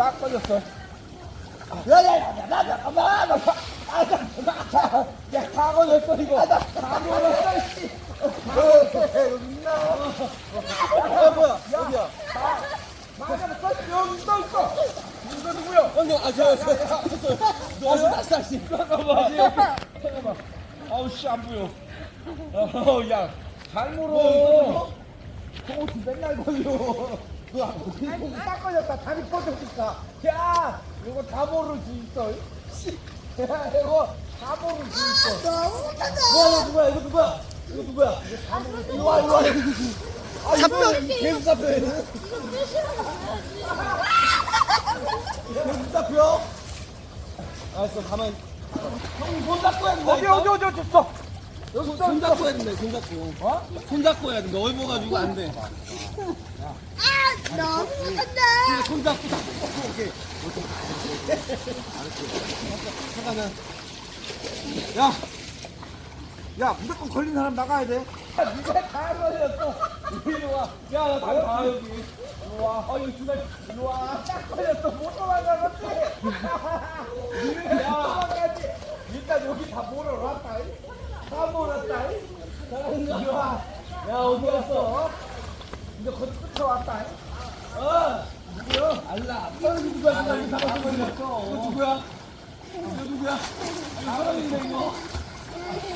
딱 걸렸어. 야야야야야 가만 가만. 아나 야, 다 걸렸어 이거. 다 걸렸어. 씨. 여기? 야 뭐야? 어디야? 맞아, 여기 있어 있어. 이거 누구야? 언니 아저 저. 너무 다시 다시. 잠깐만. 잠깐만. 아우 씨안 보여. 어, 야, 잘 물어. 어떻게 맨날 걸려. 너 어떻게 거기 딱 걸렸다. 다리 뻗어니까. 야, 이거 다 모르지 있어. 씨. 야, 이거 다 모르지 있어. 너무 못하다. 뭐야, 이거 누구야? 이거 누구야? 이거 누구야? 이거 다 모르지. 이리 와, 이리 와. 아, 이거 계속 잡혀. 이거 계속 잡혀. 알았어, 가만히. 형이 손 잡고 된다. 어디, 어디, 어디, 어디 있어? 여기 손, 손 잡고 해야 된다, 손 잡고. 어? 손 잡고 해야 돼. 넓어가지고 안 돼. 아, 너무 못한다. 손 잡고 다 오케이. 알았어. 잠깐만. 야, 야 무조건 걸린 사람 나가야 돼. 야, 니가 다 걸렸어. 이리 와. 야, 나 다리 봐 여기. 이리 와. 아, 여기 이리 와. 딱 걸렸어. 못 도망가겠지. 도망가지. 일단 여기 다 몰아놨다. 다 몰았다. 와. 야, 어디 갔어? 이제 거기 끝에 왔다. 어, 누구야? 알라. 너 누구야? 누가 이거 걸렸어? 너 누구야? 너 누구야? 사람인데 이거.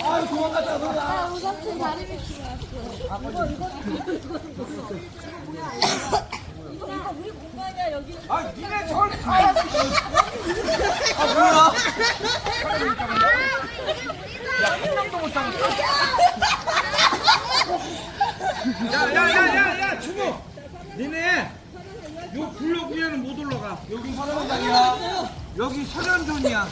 아, 도망갔다 너야. 아, 우리 삼촌 다리 밑이 왔어. 이거, 이거, 이거, 이거. 이거, 이거 우리 공간이야, 여기. 아, 니네 저걸 다. 아, 뭐야? 야, 한 명도 못 잡았어. 야, 야, 야, 야, 야, 준호. 니네 요 블록 위에는 못 올라가. 여기 서련장이야. 여기 서련존이야.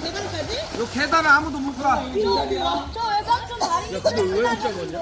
계단까지? 요 계단은 아무도 못 가. 저, 저 외삼촌 다리 밑이 근데 왜못 잡았냐?